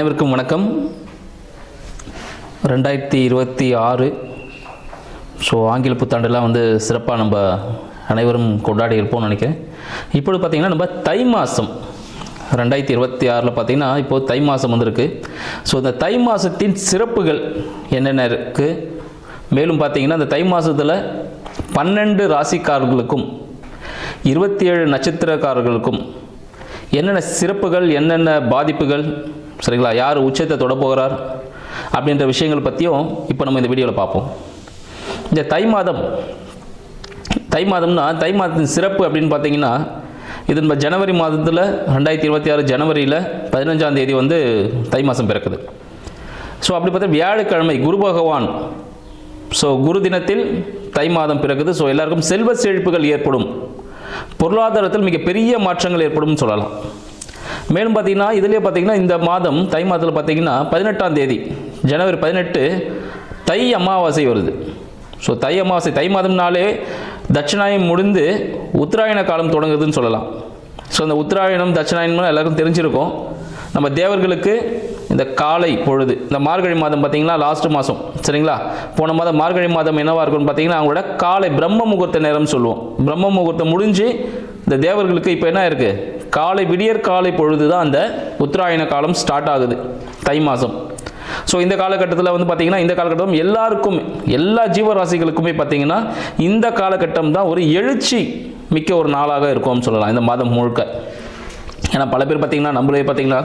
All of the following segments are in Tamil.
அனைவருக்கும் வணக்கம். ரெண்டாயிரத்தி இருபத்தி ஆறு. ஸோ ஆங்கில புத்தாண்டெல்லாம் வந்து சிறப்பாக நம்ம அனைவரும் கொண்டாடி இருப்போம்னு நினைக்கிறேன். இப்போது பார்த்திங்கன்னா நம்ம தை மாதம் ரெண்டாயிரத்தி இருபத்தி ஆறில் பார்த்திங்கன்னா இப்போது தை மாதம் வந்திருக்கு. ஸோ இந்த தை மாதத்தின் சிறப்புகள் என்னென்ன இருக்குது மேலும் பார்த்திங்கன்னா இந்த தை மாதத்தில் பன்னெண்டு ராசிக்காரர்களுக்கும் இருபத்தி ஏழு நட்சத்திரக்காரர்களுக்கும் என்னென்ன சிறப்புகள் என்னென்ன பாதிப்புகள் சரிங்களா? யார் உச்சத்தை தொடப்போகிறார் அப்படின்ற விஷயங்கள் பற்றியும் இப்போ நம்ம இந்த வீடியோவில் பார்ப்போம். இந்த தை மாதம் தை மாதம்னா தை மாதத்தின் சிறப்பு அப்படின்னு பார்த்தீங்கன்னா இது நம்ம ஜனவரி மாதத்தில் ரெண்டாயிரத்தி இருபத்தி ஆறு ஜனவரியில் பதினஞ்சாம் தேதி வந்து தை மாதம் பிறக்குது. ஸோ அப்படி பார்த்தா வியாழக்கிழமை குரு பகவான் ஸோ குரு தினத்தில் தை மாதம் பிறகுது ஸோ எல்லாருக்கும் செல்வ செழிப்புகள் ஏற்படும். பொருளாதாரத்தில் மிகப்பெரிய மாற்றங்கள் ஏற்படும் சொல்லலாம். மேலும் பார்த்தீங்கன்னா இதுலேயே பார்த்தீங்கன்னா இந்த மாதம் தை மாதத்தில் பார்த்தீங்கன்னா பதினெட்டாம் தேதி ஜனவரி பதினெட்டு தை அமாவாசை வருது. ஸோ தை அமாவாசை தை மாதம்னாலே தட்சிணாயம் முடிந்து உத்தராயண காலம் தொடங்குதுன்னு சொல்லலாம். ஸோ அந்த உத்தராயணம் தட்சிணாயனம் எல்லாருக்கும் தெரிஞ்சிருக்கும். நம்ம தேவர்களுக்கு இந்த காலை பொழுது இந்த மார்கழி மாதம் பார்த்தீங்கன்னா லாஸ்ட் மாதம் சரிங்களா? போன மாதம் மார்கழி மாதம் என்னவாக இருக்கும்னு பார்த்தீங்கன்னா அவங்களோட காலை பிரம்ம முகூர்த்த நேரம் சொல்லுவோம். பிரம்ம முகூர்த்தம் முடிஞ்சு இந்த தேவர்களுக்கு இப்போ என்ன இருக்குது காலை விடியற் காலை பொழுது தான் அந்த உத்தராயண காலம் ஸ்டார்ட் ஆகுது. தை மாதம் ஸோ இந்த காலகட்டத்தில் வந்து பார்த்தீங்கன்னா இந்த காலகட்டம் எல்லாருக்கும் எல்லா ஜீவராசிகளுக்குமே பார்த்தீங்கன்னா இந்த காலகட்டம் தான் ஒரு எழுச்சி மிக்க ஒரு நாளாக இருக்கும்னு சொல்லலாம் இந்த மாதம் முழுக்க. ஏன்னா பல பேர் பார்த்தீங்கன்னா நம்மளே பார்த்தீங்கன்னா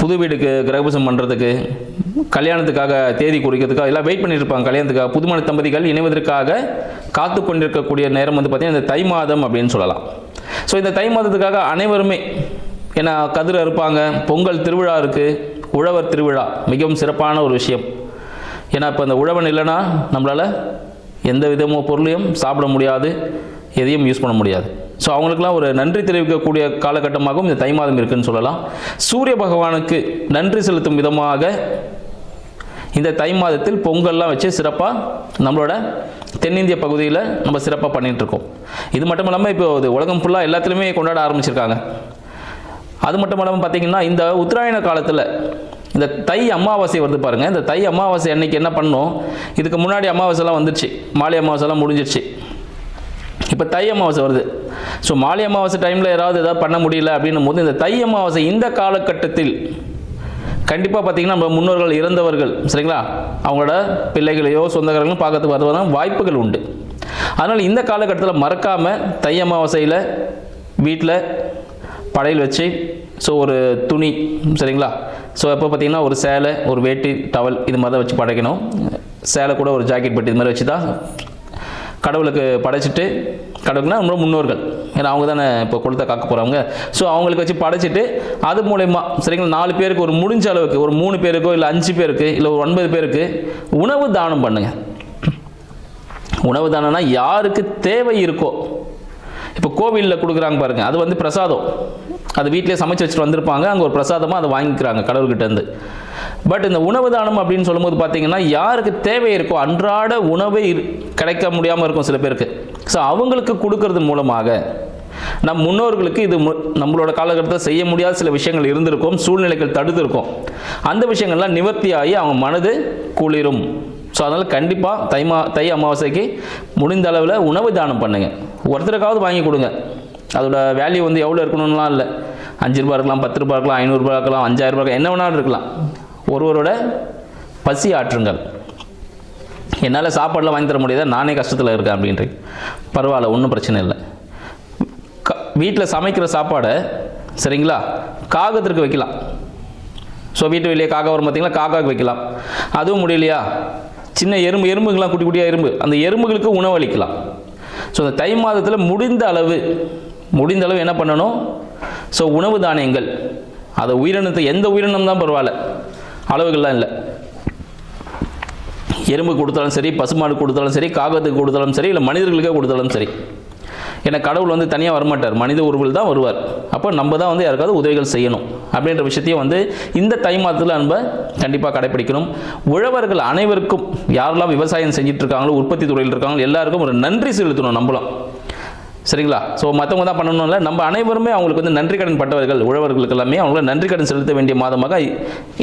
புது வீடுக்கு கிரகபூசம் பண்ணுறதுக்கு கல்யாணத்துக்காக தேதி குறிக்கிறதுக்காக எல்லாம் வெயிட் பண்ணிட்டு இருப்பாங்க கல்யாணத்துக்காக. புதுமண தம்பதிகள் இணைவதற்காக காத்து கொண்டிருக்கக்கூடிய நேரம் வந்து பார்த்திங்கன்னா இந்த தை மாதம் அப்படின்னு சொல்லலாம். ஸோ இந்த தை மாதத்துக்காக அனைவருமே ஏன்னா கதிர் அறுப்பாங்க பொங்கல் திருவிழா இருக்குது உழவர் திருவிழா மிகவும் சிறப்பான ஒரு விஷயம். ஏன்னா இப்போ இந்த உழவன் இல்லைன்னா நம்மளால் எந்த விதமோ பொருளையும் சாப்பிட முடியாது எதையும் யூஸ் பண்ண முடியாது. ஸோ அவங்களுக்குலாம் ஒரு நன்றி தெரிவிக்கக்கூடிய காலகட்டமாகவும் இந்த தை மாதம் இருக்குன்னு சொல்லலாம். சூரிய பகவானுக்கு நன்றி செலுத்தும் விதமாக இந்த தை மாதத்தில் பொங்கல்லாம் வச்சு சிறப்பாக நம்மளோட தென்னிந்திய பகுதியில் நம்ம சிறப்பாக பண்ணிகிட்ருக்கோம் இது மட்டும் இல்லாமல் இப்போ இது உலகம் ஃபுல்லாக எல்லாத்துலேயுமே கொண்டாட ஆரம்பிச்சிருக்காங்க. அது மட்டும் இல்லாமல் பார்த்தீங்கன்னா இந்த உத்தராயண காலத்தில் இந்த தை அமாவாசை வருது பாருங்கள் இந்த தை அமாவாசை அன்னைக்கு என்ன பண்ணோம்? இதுக்கு முன்னாடி அமாவாசைலாம் வந்துடுச்சு மாலை அமாவாசைலாம் முடிஞ்சிருச்சு. இப்போ தை அமாவாசை வருது. ஸோ மாலை அமாவாசை டைமில் யாராவது ஏதாவது பண்ண முடியல அப்படின்னும் போது இந்த தை அமாவாசை இந்த காலகட்டத்தில் கண்டிப்பாக பார்த்தீங்கன்னா நம்ம முன்னோர்கள் இறந்தவர்கள் சரிங்களா? அவங்களோட பிள்ளைகளையோ சொந்தக்காரங்களும் பார்க்கறதுக்கு வருவதான வாய்ப்புகள் உண்டு. அதனால் இந்த காலகட்டத்தில் மறக்காமல் தை அமாவாசையில் வீட்டில் படையல் வச்சு ஸோ ஒரு துணி சரிங்களா? ஸோ எப்போ பார்த்தீங்கன்னா ஒரு சேலை ஒரு வேட்டி டவல் இது மாதிரி தான் வச்சு படைக்கணும். சேலை கூட ஒரு ஜாக்கெட் பெட்டி இது மாதிரி வச்சு தான் கடவுளுக்கு படைச்சிட்டு கடவுளுக்குனா நம்ம முன்னோர்கள். ஏன்னா அவங்க தானே இப்போ குளத்தை காக்க போகிறவங்க ஸோ அவங்களுக்கு வச்சு படைச்சிட்டு அது மூலயமா சரிங்களா நாலு பேருக்கு ஒரு முடிஞ்ச அளவுக்கு ஒரு மூணு பேருக்கோ இல்லை அஞ்சு பேருக்கு இல்லை ஒரு ஒன்பது பேருக்கு உணவு தானம் பண்ணுங்கள் உணவு தானம்னா யாருக்கு தேவை இருக்கோ இப்போ கோவிலில் கொடுக்குறாங்க பாருங்கள் அது வந்து பிரசாதம். அது வீட்டிலே சமைச்சு வச்சுட்டு வந்திருப்பாங்க. அங்கே ஒரு பிரசாதமாக அதை வாங்கிக்கிறாங்க கடவுள்கிட்டேருந்து பட் இந்த உணவு தானம் அப்படின்னு சொல்லும்போது பார்த்தீங்கன்னா யாருக்கு தேவை இருக்கோ அன்றாட உணவை இரு- கிடைக்க முடியாமல் இருக்கும் சில பேருக்கு. ஸோ அவங்களுக்கு கொடுக்கறது மூலமாக நம் முன்னோர்களுக்கு இது மு- நம்மளோட காலகட்டத்தில் செய்ய முடியாத சில விஷயங்கள் இருந்திருக்கும் சூழ்நிலைகள் தடுத்திருக்கும். அந்த விஷயங்கள்லாம் நிவர்த்தியாகி அவங்க மனது குளிரும். ஸோ அதனால் கண்டிப்பாக தை மா தை அமாவாசைக்கு முடிந்த அளவில் உணவு தானம் பண்ணுங்கள் ஒருத்தருக்காவது வாங்கி கொடுங்க. அதோட வேல்யூ வந்து எவ்வளோ இருக்கணும்லாம் இல்லை. அஞ்சு ரூபா இருக்கலாம் பத்து ரூபா இருக்கலாம் ஐநூறுரூபா இருக்கலாம் அஞ்சாயிரம் ரூபாய் என்ன வேணாலும் இருக்கலாம். ஒருவரோட பசி ஆற்றுங்கள். என்னால் சாப்பாடெலாம் வாங்கி தர முடியாதா? நானே கஷ்டத்தில் இருக்கேன் அப்படின்றீங்க. பரவாயில்ல ஒன்றும் பிரச்சனை இல்லை. க வீட்டில் சமைக்கிற சாப்பாடை சரிங்களா? காகத்திற்கு வைக்கலாம். ஸோ வீட்டு வெளியே காக்கா வரும் பார்த்தீங்களா காக்காவுக்கு வைக்கலாம். அதுவும் முடியலையா? சின்ன எறும்பு எறும்புங்களாம் குட்டி குட்டியாக எறும்பு. அந்த எறும்புகளுக்கு உணவளிக்கலாம் ஸோ அந்த தை மாதத்தில் முடிந்த அளவு முடிந்தளவு என்ன பண்ணணும்? ஸோ உணவு தானியங்கள். அதை உயிரினத்தை எந்த உயிரினம் தான் பரவாயில்ல. அளவுகள்லாம் இல்லை. எறும்பு கொடுத்தாலும் சரி பசுமாடு கொடுத்தாலும் சரி காகத்துக்கு கொடுத்தாலும் சரி இல்லை மனிதர்களுக்கே கொடுத்தாலும் சரி. ஏன்னா கடவுள் வந்து தனியாக வரமாட்டார். மனித உருவில் தான் வருவார். அப்போ நம்ம தான் வந்து யாருக்காவது உதவிகள் செய்யணும். அப்படின்ற விஷயத்தையும் வந்து இந்த தை மாதத்தில் நம்ம கண்டிப்பாக கடைப்பிடிக்கணும். உழவர்கள் அனைவருக்கும் யாரெல்லாம் விவசாயம் செஞ்சுட்டு இருக்காங்களோ உற்பத்தி துறையில் இருக்காங்களோ எல்லாருக்கும் ஒரு நன்றி செலுத்தணும் நம்மளும். சரிங்களா? ஸோ மற்றவங்க தான் பண்ணணும்ல. நம்ம அனைவருமே அவங்களுக்கு வந்து நன்றி கடன் பட்டவர்கள் உழவர்களுக்கு எல்லாமே அவங்களுக்கு நன்றி கடன் செலுத்த வேண்டிய மாதமாக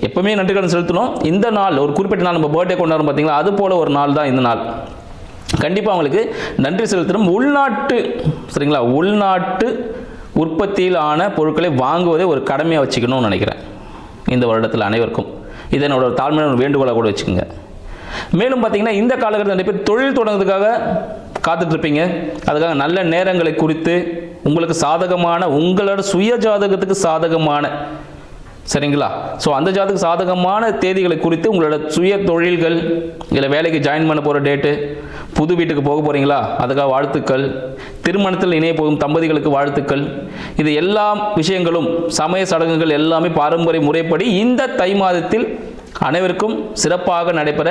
எப்பவுமே நன்றி கடன் செலுத்தணும் இந்த நாள் ஒரு குறிப்பிட்ட நாள் நம்ம பர்த்டே கொண்டாடுறோம் பார்த்தீங்களா அது போல ஒரு நாள் தான் இந்த நாள். கண்டிப்பாக அவங்களுக்கு நன்றி செலுத்தணும். உள்நாட்டு சரிங்களா? உள்நாட்டு உற்பத்தியில் ஆன பொருட்களை வாங்குவதை ஒரு கடமையாக வச்சுக்கணும்னு நினைக்கிறேன். இந்த வருடத்தில் அனைவருக்கும். இதை என்னோட தாழ்மையான வேண்டுகோளாக கூட வச்சுக்கோங்க. மேலும் பார்த்தீங்கன்னா இந்த காலகட்டத்தில் நிறைய பேர் தொழில் தொடங்குறதுக்காக காத்துட்ருப்பீங்க அதுக்காக நல்ல நேரங்களை குறித்து உங்களுக்கு சாதகமான உங்களோட சுய ஜாதகத்துக்கு சாதகமான சரிங்களா? ஸோ அந்த ஜாதக சாதகமான தேதிகளை குறித்து உங்களோட சுய தொழில்கள் இல்லை வேலைக்கு ஜாயின் பண்ண போகிற டேட்டு புது வீட்டுக்கு போக போகிறீங்களா அதுக்காக வாழ்த்துக்கள். திருமணத்தில் இணைய போகும் தம்பதிகளுக்கு வாழ்த்துக்கள். இது எல்லா விஷயங்களும் சமய சடங்குகள் எல்லாமே பாரம்பரிய முறைப்படி இந்த தை மாதத்தில் அனைவருக்கும் சிறப்பாக நடைபெற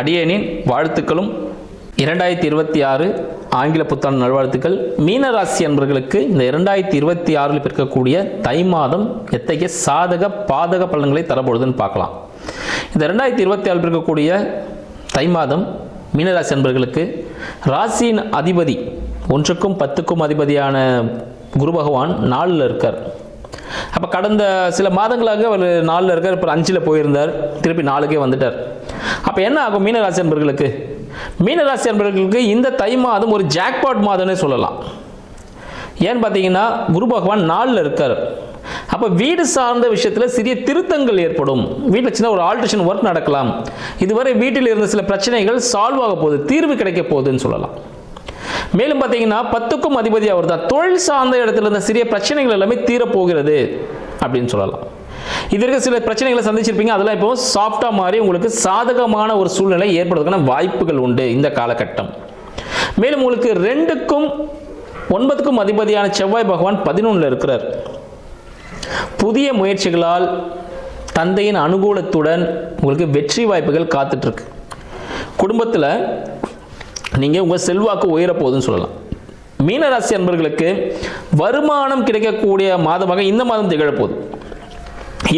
அடியேனின் வாழ்த்துக்களும் இரண்டாயிரத்தி இருபத்தி ஆறு ஆங்கில புத்தாண்டு நல்வாழ்த்துக்கள். மீனராசி அன்பர்களுக்கு இந்த இரண்டாயிரத்தி இருபத்தி ஆறில் பிறக்கக்கூடிய தை மாதம் எத்தகைய சாதக பாதக பலன்களை தரப்போகுதுன்னு பார்க்கலாம். இந்த ரெண்டாயிரத்தி இருபத்தி ஆறில் பிறக்கக்கூடிய தை மாதம் மீனராசி அன்பர்களுக்கு ராசியின் அதிபதி ஒன்றுக்கும் பத்துக்கும் அதிபதியான குரு பகவான் நாளில் இருக்கார். அப்போ கடந்த சில மாதங்களாக அவர் நாளில் இருக்கார் இப்போ அஞ்சில் போயிருந்தார் திருப்பி நாளுக்கே வந்துட்டார். அப்போ என்ன ஆகும் மீனராசி அன்பர்களுக்கு? மீனராசி அன்பர்களுக்கு இந்த தை மாதம் ஒரு ஜாக்பாட் மாதம்னு சொல்லலாம். ஏன்னு பார்த்தீங்கன்னா குரு பகவான் நாளில் இருக்கார். அப்போ வீடு சார்ந்த விஷயத்தில் சிறிய திருத்தங்கள் ஏற்படும். வீட்டில் சின்ன ஒரு ஆல்ட்ரேஷன் ஒர்க் நடக்கலாம். இதுவரை வீட்டில் இருந்த சில பிரச்சனைகள் சால்வ் ஆக போகுது தீர்வு கிடைக்க போகுதுன்னு சொல்லலாம். மேலும் பார்த்தீங்கன்னா பத்துக்கும் அதிபதி அவர் தான் தொழில் சார்ந்த இடத்துல இருந்த சிறிய பிரச்சனைகள் எல்லாமே தீரப்போகிறது அப்படின்னு சொல்லலாம். இது இருக்க சில பிரச்சனைகளை சந்திச்சிருப்பீங்க. அதெல்லாம் இப்போ சாஃப்டாக மாறி உங்களுக்கு சாதகமான ஒரு சூழ்நிலை ஏற்படுறதுக்கான வாய்ப்புகள் உண்டு இந்த காலகட்டம். மேலும் உங்களுக்கு ரெண்டுக்கும் ஒன்பதுக்கும் அதிபதியான செவ்வாய் பகவான் பதினொன்றில் இருக்கிறார். புதிய முயற்சிகளால் தந்தையின் அனுகூலத்துடன் உங்களுக்கு வெற்றி வாய்ப்புகள் காத்துட்ருக்கு குடும்பத்தில் நீங்கள் உங்கள் செல்வாக்கு உயரப் போகுதுன்னு சொல்லலாம். மீனராசி அன்பர்களுக்கு வருமானம் கிடைக்கக்கூடிய மாதமாக இந்த மாதம் திகழப்போகுது.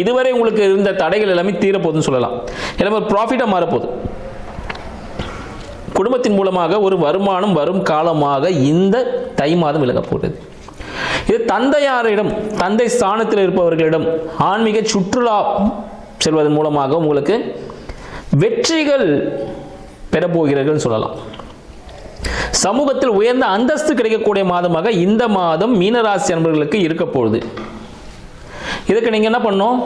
இதுவரை உங்களுக்கு இருந்த தடைகள் எல்லாமே தீரப்போகுதுன்னு சொல்லலாம். எல்லாமே ப்ராஃபிட்டாக மாறப்போகுது. குடும்பத்தின் மூலமாக ஒரு வருமானம் வரும் காலமாக இந்த தை மாதம் விலகப் போகிறது இது தந்தையாரிடம் தந்தை ஸ்தானத்தில் இருப்பவர்களிடம் ஆன்மீக சுற்றுலா செல்வதன் மூலமாக உங்களுக்கு வெற்றிகள் பெறப்போகிறீர்கள் சொல்லலாம். சமூகத்தில் உயர்ந்த அந்தஸ்து கிடைக்கக்கூடிய மாதமாக இந்த மாதம் மீனராசி அன்பர்களுக்கு இருக்க போகுது. இதுக்கு நீங்கள் என்ன பண்ணும்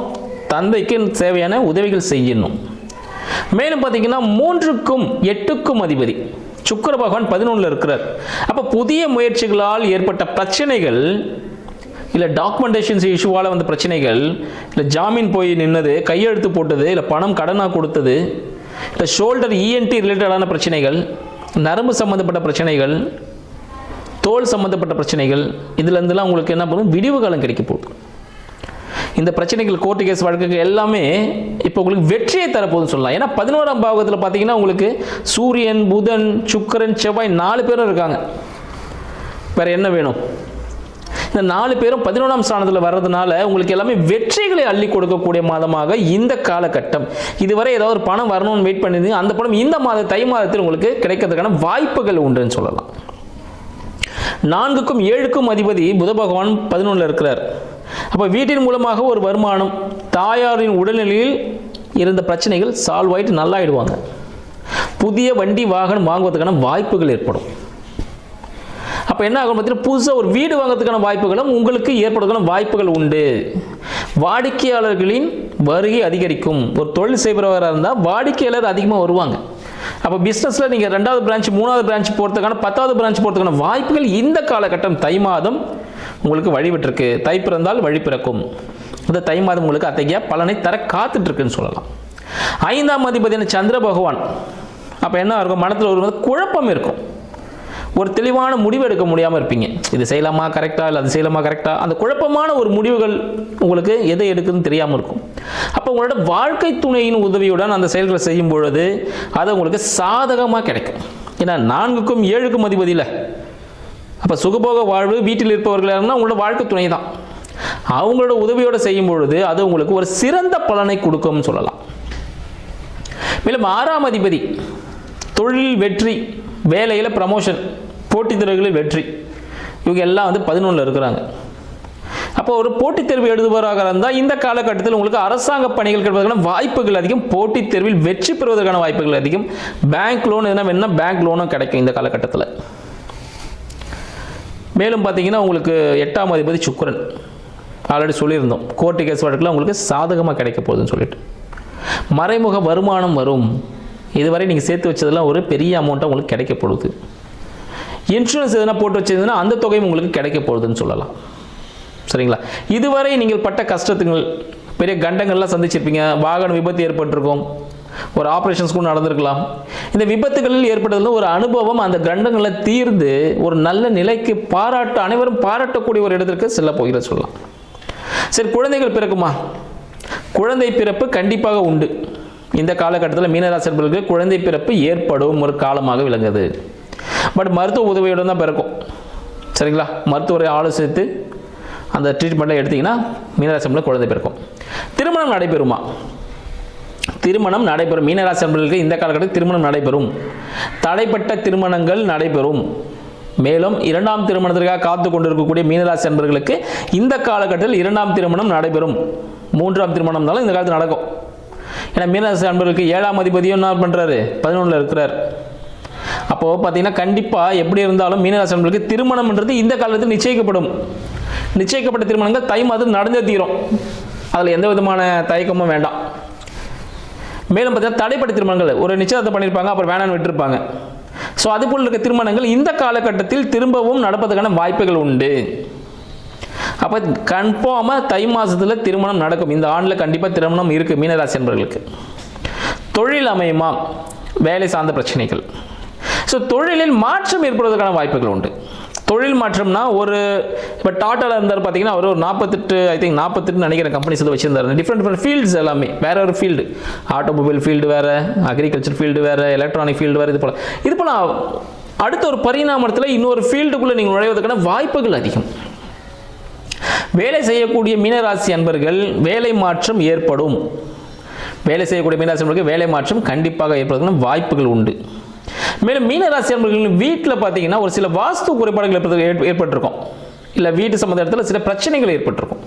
தந்தைக்கு தேவையான உதவிகள் செய்யணும். மேலும் பார்த்தீங்கன்னா மூன்றுக்கும் எட்டுக்கும் அதிபதி. சுக்கர பகவான் பதினொன்றில் இருக்கிறார். அப்போ புதிய முயற்சிகளால் ஏற்பட்ட பிரச்சனைகள் இல்லை டாக்குமெண்டேஷன்ஸ் இஷ்யூவால் வந்த பிரச்சனைகள் இல்லை ஜாமீன் போய் நின்னது கையெழுத்து போட்டது இல்லை பணம் கடனாக கொடுத்தது இல்லை ஷோல்டர் இஎன்டி ரிலேட்டடான பிரச்சனைகள் நரம்பு சம்மந்தப்பட்ட பிரச்சனைகள் தோல் சம்மந்தப்பட்ட பிரச்சனைகள் இதுலேருந்துலாம் உங்களுக்கு என்ன பண்ணும்? விடிவு காலம் கிடைக்க போகுது. இந்த பிரச்சனைகள் கோர்ட்டு கேஸ் வழக்குகள் எல்லாமே இப்போ உங்களுக்கு வெற்றியை தரப்போகுதுன்னு சொல்லலாம். ஏன்னா பதினோராம் பாகத்தில் பார்த்தீங்கன்னா உங்களுக்கு சூரியன் புதன் சுக்கரன் செவ்வாய் நாலு பேரும் இருக்காங்க. வேறு என்ன வேணும்? இந்த நாலு பேரும் பதினொன்றாம் ஸ்தானத்தில் வர்றதுனால உங்களுக்கு எல்லாமே வெற்றிகளை அள்ளி கொடுக்கக்கூடிய மாதமாக இந்த காலகட்டம். இதுவரை ஏதாவது ஒரு பணம் வரணும்னு வெயிட் பண்ணியிருந்தீங்க அந்த பணம் இந்த மாத தை மாதத்தில் உங்களுக்கு கிடைக்கிறதுக்கான வாய்ப்புகள் உண்டுன்னு சொல்லலாம். நான்குக்கும் ஏழுக்கும் அதிபதி புத பகவான் பதினொன்றில் இருக்கிறார். அப்போ வீட்டின் மூலமாக ஒரு வருமானம் தாயாரின் உடல்நிலையில் இருந்த பிரச்சனைகள் சால்வ் ஆகிட்டு நல்லாயிடுவாங்க. புதிய வண்டி வாகனம் வாங்குவதற்கான வாய்ப்புகள் ஏற்படும். அப்போ என்ன ஆகும் பார்த்தீங்கன்னா புதுசாக ஒரு வீடு வாங்குறதுக்கான வாய்ப்புகளும் உங்களுக்கு ஏற்படுவதற்கான வாய்ப்புகள் உண்டு. வாடிக்கையாளர்களின் வருகை அதிகரிக்கும். ஒரு தொழில் செய்பவராக இருந்தால் வாடிக்கையாளர் அதிகமாக வருவாங்க. அப்போ பிஸ்னஸில் நீங்கள் ரெண்டாவது பிரான்ச் மூணாவது பிரான்ச் போகிறதுக்கான பத்தாவது பிரான்ச் போகிறதுக்கான வாய்ப்புகள் இந்த காலகட்டம் தை மாதம் உங்களுக்கு வழிபட்டிருக்கு. தை பிறந்தால் வழி பிறக்கும். இந்த தை மாதம் உங்களுக்கு அத்தகைய பலனை தர காத்துட்ருக்குன்னு சொல்லலாம். ஐந்தாம் அதிபதியான சந்திர பகவான். அப்போ என்ன இருக்கும்? மனத்தில் ஒரு குழப்பம் இருக்கும். ஒரு தெளிவான முடிவு எடுக்க முடியாமல் இருப்பீங்க. இது செய்யலாமா கரெக்டாக இல்லை அது செய்யலாமா கரெக்டாக அந்த குழப்பமான ஒரு முடிவுகள் உங்களுக்கு எதை எடுக்குதுன்னு தெரியாமல் இருக்கும். அப்போ உங்களோட வாழ்க்கை துணையின் உதவியுடன் அந்த செயல்களை செய்யும் பொழுது அது உங்களுக்கு சாதகமாக கிடைக்கும். ஏன்னா நான்குக்கும் ஏழுக்கும் அதிபதி இல்லை. அப்போ சுகபோக வாழ்வு வீட்டில் இருப்பவர்களாக உங்களோட வாழ்க்கை துணை தான். அவங்களோட உதவியோடு செய்யும் பொழுது அது உங்களுக்கு ஒரு சிறந்த பலனை கொடுக்கும்னு சொல்லலாம். மேலும் ஆறாம் அதிபதி தொழில் வெற்றி வேலையில் ப்ரமோஷன் போட்டித் தேர்வுகளில் வெற்றி. இவங்க எல்லாம் வந்து பதினொன்றில் இருக்கிறாங்க. அப்போ ஒரு போட்டித் தேர்வு எழுதுபவராக இருந்தால் இந்த காலகட்டத்தில் உங்களுக்கு அரசாங்க பணிகள் கிடைப்பதற்கான வாய்ப்புகள் அதிகம் போட்டித் தேர்வில் வெற்றி பெறுவதற்கான வாய்ப்புகள் அதிகம். பேங்க் லோன் எதுனா வேணும்னா பேங்க் லோனும் கிடைக்கும் இந்த காலகட்டத்தில். மேலும் பார்த்தீங்கன்னா உங்களுக்கு எட்டாம் அதிபதி சுக்கரன். ஆல்ரெடி சொல்லியிருந்தோம். கோர்ட்டு கேஸ் வழக்கில் உங்களுக்கு சாதகமாக கிடைக்க போகுதுன்னு சொல்லிட்டு. மறைமுக வருமானம் வரும். இதுவரை நீங்கள் சேர்த்து வச்சதெல்லாம் ஒரு பெரிய அமௌண்ட்டாக உங்களுக்கு கிடைக்க போகுது. இன்சூரன்ஸ் எதனா போட்டு வச்சிருந்ததுன்னா அந்த தொகையும் உங்களுக்கு கிடைக்க போகுதுன்னு சொல்லலாம். சரிங்களா? இதுவரை நீங்கள் பட்ட கஷ்டத்துங்கள் பெரிய கண்டங்கள்லாம் சந்திச்சிருப்பீங்க. வாகன விபத்து ஏற்பட்டிருக்கும். ஒரு ஆப்ரேஷன்ஸ் கூட நடந்திருக்கலாம். இந்த விபத்துகளில் ஏற்பட்டதில் ஒரு அனுபவம் அந்த கண்டங்களை தீர்ந்து ஒரு நல்ல நிலைக்கு பாராட்ட அனைவரும் பாராட்டக்கூடிய ஒரு இடத்திற்கு செல்ல போகிற சொல்லலாம். சரி குழந்தைகள் பிறக்குமா? குழந்தை பிறப்பு கண்டிப்பாக உண்டு. இந்த காலகட்டத்தில் மீனராசிர்களுக்கு குழந்தை பிறப்பு ஏற்படும் ஒரு காலமாக விளங்குது. பட் மருத்துவ உதவியுடன் தான் பிறக்கும். சரிங்களா? மருத்துவரை ஆலோசித்து அந்த ட்ரீட்மெண்ட்டை எடுத்தீங்கன்னா மீனராசியில் குழந்தை பிறக்கும். திருமணம் நடைபெறுமா? திருமணம் நடைபெறும். மீனராசி இந்த காலகட்டத்தில் திருமணம் நடைபெறும். தடைப்பட்ட திருமணங்கள் நடைபெறும். மேலும் இரண்டாம் திருமணத்திற்காக காத்து கொண்டிருக்கக்கூடிய மீனராசி அன்பர்களுக்கு இந்த காலகட்டத்தில் இரண்டாம் திருமணம் நடைபெறும். மூன்றாம் திருமணம்னாலும் இந்த காலத்தில் நடக்கும். ஏன்னா மீனராசி அன்பர்களுக்கு ஏழாம் அதிபதியும் என்ன பண்ணுறாரு பதினொன்றில் இருக்கிறார். அப்போது பார்த்தீங்கன்னா கண்டிப்பாக எப்படி இருந்தாலும் மீனராசி அன்பர்களுக்கு திருமணம்ன்றது இந்த காலத்தில் நிச்சயிக்கப்படும். நிச்சயிக்கப்பட்ட திருமணங்கள் தை மாதம் நடந்தே தீரும். அதில் எந்த விதமான தயக்கமும் வேண்டாம். மேலும் பார்த்தீங்கன்னா தடைப்பட்ட திருமணங்கள் ஒரு நிச்சயத்தை பண்ணியிருப்பாங்க அப்புறம் வேணான்னு விட்டுருப்பாங்க. ஸோ அதுபோல் இருக்க திருமணங்கள் இந்த காலகட்டத்தில் திரும்பவும் நடப்பதற்கான வாய்ப்புகள் உண்டு. அப்போ கன்ஃபார்மாக தை மாதத்தில் திருமணம் நடக்கும். இந்த ஆண்டில் கண்டிப்பாக திருமணம் இருக்குது மீனராசி என்பவர்களுக்கு. தொழில் அமையுமா? வேலை சார்ந்த பிரச்சனைகள். ஸோ தொழிலில் மாற்றம் ஏற்படுவதற்கான வாய்ப்புகள் உண்டு. தொழில் மாற்றம்னா ஒரு இப்போ டாட்டாவில் இருந்தார் பார்த்தீங்கன்னா அவர் ஒரு நாற்பத்தெட்டு ஐ திங்க் நாற்பத்தெட்டு நினைக்கிறேன் கம்பெனிஸ் வந்து வச்சிருந்தார். டிஃப்ரெண்ட் டிஃப்ரெண்ட் ஃபீல்ட்ஸ் எல்லாமே. வேற ஒரு ஃபீல்டு ஆட்டோமொபைல் ஃபீல்டு வேறு அக்ரிகல்ச்சர் ஃபீல்டு வேறு எலக்ட்ரானிக் ஃபீல்டு வேறு இது போல். இது போல் அடுத்த ஒரு பரிணாமத்தில் இன்னொரு ஃபீல்டுக்குள்ளே நீங்கள் நுழைவதற்கான வாய்ப்புகள் அதிகம். வேலை செய்யக்கூடிய மீனராசி அன்பர்கள் வேலை மாற்றம் ஏற்படும். வேலை செய்யக்கூடிய மீனராசி அன்பர்களுக்கு வேலை மாற்றம் கண்டிப்பாக ஏற்படுவதற்கான வாய்ப்புகள் உண்டு. மேலும் மீனராசி அன்பர்களின் வீட்டில் பார்த்தீங்கன்னா ஒரு சில வாஸ்து குறைபாடுகள் ஏற்ப- ஏற்பட்டிருக்கும். இல்லை வீட்டு சம்மந்த இடத்துல சில பிரச்சனைகள் ஏற்பட்டிருக்கும்.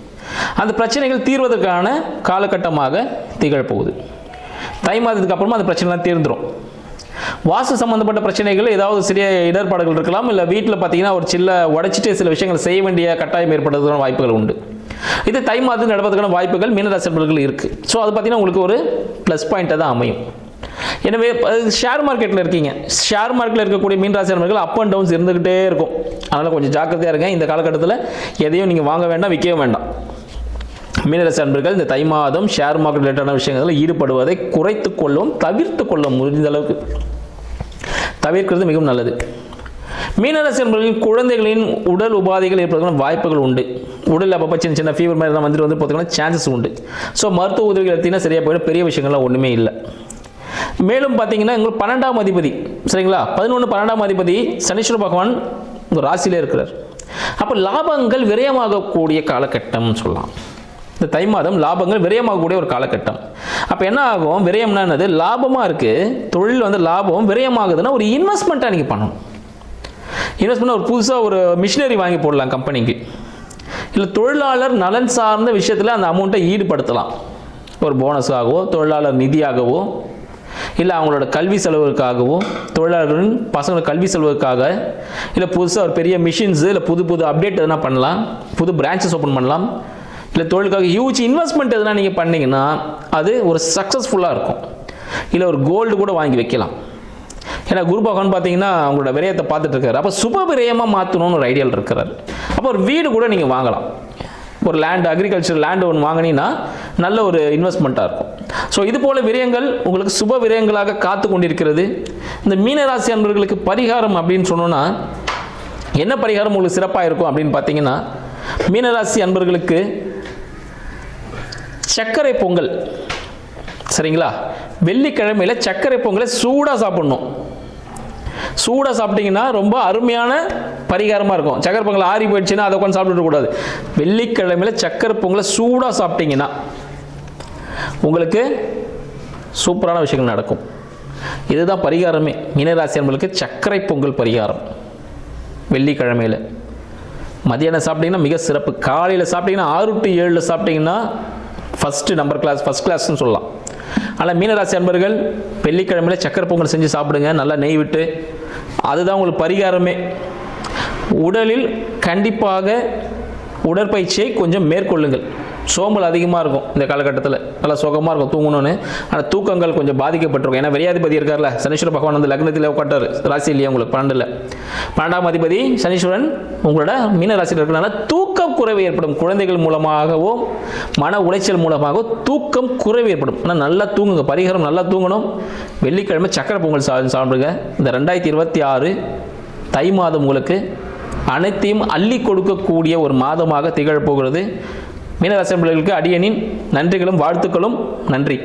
அந்த பிரச்சனைகள் தீர்வதற்கான காலகட்டமாக திகழப்போகுது. தை மாதத்துக்கு அப்புறமா அந்த பிரச்சனைலாம் தீர்ந்துடும் வாஸ்து சம்பந்தப்பட்ட பிரச்சனைகள் ஏதாவது சிறிய இடர்பாடுகள் இருக்கலாம் இல்லை வீட்டில் பார்த்தீங்கன்னா ஒரு சில்ல உடைச்சிட்டு சில விஷயங்கள் செய்ய வேண்டிய கட்டாயம் ஏற்படுறதுக்கான வாய்ப்புகள் உண்டு. இது தை மாதம் நடப்பதற்கான வாய்ப்புகள் மீனராசிபர்கள் இருக்குது ஸோ அது பார்த்தீங்கன்னா உங்களுக்கு ஒரு ப்ளஸ் பாயிண்ட்டாக தான் அமையும். எனவே ஷேர் மார்க்கெட்டில் இருக்கீங்க. ஷேர் மார்க்கெட்டில் இருக்கக்கூடிய மீனராசி நண்பர்கள் அப் அண்ட் டவுன்ஸ் இருந்துக்கிட்டே இருக்கும். அதனால் கொஞ்சம் ஜாக்கிரதையாக இருங்க. இந்த காலகட்டத்தில் எதையும் நீங்கள் வாங்க வேண்டாம் விற்கவும் வேண்டாம். மீனராசி அன்பர்கள் இந்த தை மாதம் ஷேர் மார்க்கெட் ரிலேட்டடான விஷயங்களில் ஈடுபடுவதை குறைத்து கொள்ளவும் தவிர்த்து கொள்ள முடிந்த அளவுக்கு தவிர்க்கிறது மிகவும் நல்லது. மீனராசி அன்பர்களின் குழந்தைகளின் உடல் உபாதைகள் ஏற்படுவதற்கான வாய்ப்புகள் உண்டு. உடல் அப்பப்போ சின்ன சின்ன ஃபீவர் மாதிரி தான் வந்துட்டு வந்து போகிறதுக்கான சான்சஸ் உண்டு. ஸோ மருத்துவ உதவிகள் எடுத்தீங்கன்னா சரியாக போயிடும். பெரிய விஷயங்கள்லாம் ஒன்றுமே இல்லை. மேலும் பார்த்தீங்கன்னா உங்களுக்கு பன்னெண்டாம் அதிபதி. சரிங்களா? பதினொன்று பன்னெண்டாம் அதிபதி சனீஸ்வர பகவான் உங்கள் ராசியிலே இருக்கிறார். அப்போ லாபங்கள் விரயமாகக்கூடிய காலகட்டம்னு சொல்லலாம். இந்த தை மாதம் லாபங்கள் விரயமாகக்கூடிய ஒரு காலகட்டம். அப்போ என்ன ஆகும்? விரயம்னா என்னது? லாபமாக இருக்குது தொழில் வந்து லாபம் விரயமாகுதுன்னா ஒரு இன்வெஸ்ட்மெண்ட்டாக நீங்கள் பண்ணணும். இன்வெஸ்ட்மெண்ட் ஒரு புதுசாக ஒரு மிஷினரி வாங்கி போடலாம் கம்பெனிக்கு இல்லை தொழிலாளர் நலன் சார்ந்த விஷயத்தில் அந்த அமௌண்ட்டை ஈடுபடுத்தலாம். ஒரு போனஸாகவோ தொழிலாளர் நிதியாகவோ இல்லை அவங்களோட கல்வி செலவுக்காகவோ தொழிலாளர்களின் பசங்களோட கல்வி செலவுக்காக இல்லை புதுசாக ஒரு பெரிய மிஷின்ஸு இல்லை புது புது அப்டேட் எதனா பண்ணலாம் புது பிரான்ச்சஸ் ஓப்பன் பண்ணலாம் இல்லை தொழிலுக்காக ஹியூஜ் இன்வெஸ்ட்மெண்ட் எதுனா நீங்கள் பண்ணிங்கன்னா அது ஒரு சக்ஸஸ்ஃபுல்லாக இருக்கும். இல்லை ஒரு கோல்டு கூட வாங்கி வைக்கலாம். ஏன்னா குரு பகவான் பார்த்தீங்கன்னா அவங்களோட விரயத்தை பார்த்துட்டு இருக்காரு. அப்போ சுப விரயமாக மாற்றணும்னு ஒரு ஐடியாவில் இருக்கிறார். அப்போ ஒரு வீடு கூட நீங்கள் வாங்கலாம். ஒரு லேண்ட் அக்ரிகல்ச்சர் லேண்ட் ஒன்று வாங்கினீங்கன்னா நல்ல ஒரு இன்வெஸ்ட்மெண்ட்டாக இருக்கும். ஸோ இது போல விரயங்கள் உங்களுக்கு சுப விரயங்களாக காத்து கொண்டிருக்கிறது. இந்த மீனராசி அன்பர்களுக்கு பரிகாரம் அப்படின்னு சொன்னோன்னா என்ன பரிகாரம் உங்களுக்கு சிறப்பாக இருக்கும் அப்படின்னு பார்த்தீங்கன்னா மீனராசி அன்பர்களுக்கு சர்க்கரை பொங்கல். சரிங்களா? வெள்ளிக்கிழமையில் சர்க்கரை பொங்கலை சூடாக சாப்பிடணும். சூடாக சாப்பிட்டீங்கன்னா ரொம்ப அருமையான பரிகாரமாக இருக்கும். சக்கரை பொங்கல் ஆறி போயிடுச்சுன்னா அதை உட்காந்து சாப்பிட்டுக்கூடாது வெள்ளிக்கிழமையில் சக்கரை பொங்கலை சூடாக சாப்பிட்டீங்கன்னா உங்களுக்கு சூப்பரான விஷயங்கள் நடக்கும். இதுதான் பரிகாரமே. மீனராசி என்பதுக்கு சர்க்கரை பொங்கல் பரிகாரம். வெள்ளிக்கிழமையில். மதியானம் சாப்பிட்டீங்கன்னா மிக சிறப்பு. காலையில் சாப்பிட்டீங்கன்னா ஆறு டு ஏழில் சாப்பிட்டீங்கன்னா ஃபஸ்ட்டு நம்பர் கிளாஸ் ஃபஸ்ட் கிளாஸ்னு சொல்லலாம். ஆனால் மீனராசி அன்பர்கள் வெள்ளிக்கிழமையில சக்கரை பொங்கல் செஞ்சு சாப்பிடுங்க நல்லா நெய் விட்டு அதுதான் உங்களுக்கு பரிகாரமே. உடலில் கண்டிப்பாக உடற்பயிற்சியை கொஞ்சம் மேற்கொள்ளுங்கள். சோம்பல் அதிகமாக இருக்கும் இந்த காலகட்டத்தில். நல்லா சுகமாக இருக்கும் தூங்கணும்னு. ஆனால் தூக்கங்கள் கொஞ்சம் பாதிக்கப்பட்டிருக்கும். ஏன்னா விரையாதிபதி இருக்கார்ல சனீஸ்வர பகவான் வந்து லக்னத்தில் உட்காட்டார் ராசி இல்லையா உங்களுக்கு? பன்னெண்டில். பன்னெண்டாம் அதிபதி சனீஸ்வரன் உங்களோட மீன ராசியில் இருக்கிறனால தூக்கம் குறைவு ஏற்படும் குழந்தைகள் மூலமாகவோ மன உளைச்சல் மூலமாகவோ தூக்கம் குறைவு ஏற்படும். ஆனால் நல்லா தூங்குங்க பரிகாரம் நல்லா தூங்கணும். வெள்ளிக்கிழமை சக்கரை பொங்கல் சா சாப்பிடுங்க. இந்த ரெண்டாயிரத்தி இருபத்தி ஆறு தை மாதம் உங்களுக்கு அனைத்தையும் அள்ளி கொடுக்கக்கூடிய ஒரு மாதமாக திகழப்போகிறது மீனராசி பிள்ளைகளுக்கு அடியனின் நன்றிகளும் வாழ்த்துக்களும். நன்றி.